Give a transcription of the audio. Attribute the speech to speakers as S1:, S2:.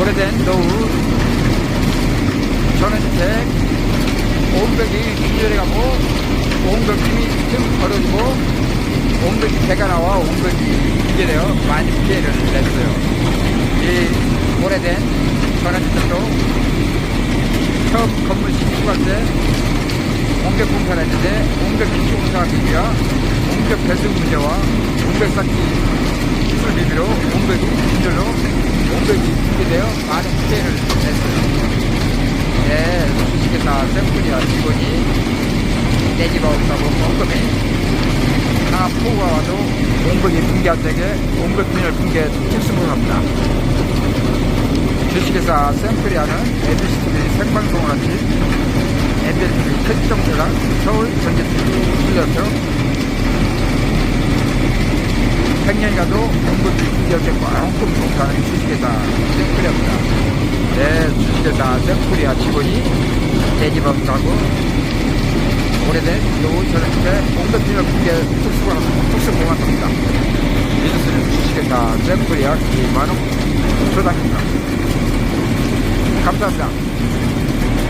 S1: 오래된 노후. 전원주택 온벽이 기절해 가고 온벽이 틈 벌어지고 온벽이 배가 나와 온벽이 기절해요 많이 피해를 냈어요. 이 오래된 전원주택도 처음 건물 신축 할 때 온벽 공사를 했는데 온벽 기축 공사가 되기가 온벽 배수 문제와 온벽 쌓기 기술 비비로 온벽이 빈절로 되어 많은 피해를 냈어요. 네, 주식회사 샘플이와 직원이 내집 없다고 꼼꼼히 강압 폭우가 와도 온벽이 붕괴한 적에 온벽 빈을 붕괴 특수를 합니다. 주식회사 샘플이하는 MBCTV 생방송을 하신 MBCTV 특정사랑 서울 전기TV 출연표 100년 가도 공급이 기절된 꽝꿈 공사하는 주식회사 샘플이합니다. 네, 주식회사 샘플이야 직원이 가고 오래된 노후 전원집에 공급비를 붕괴 특수관, 특수공학입니다. 미주스는 주식회사 샘플이야 김만욱 소장입니다. 감사합니다.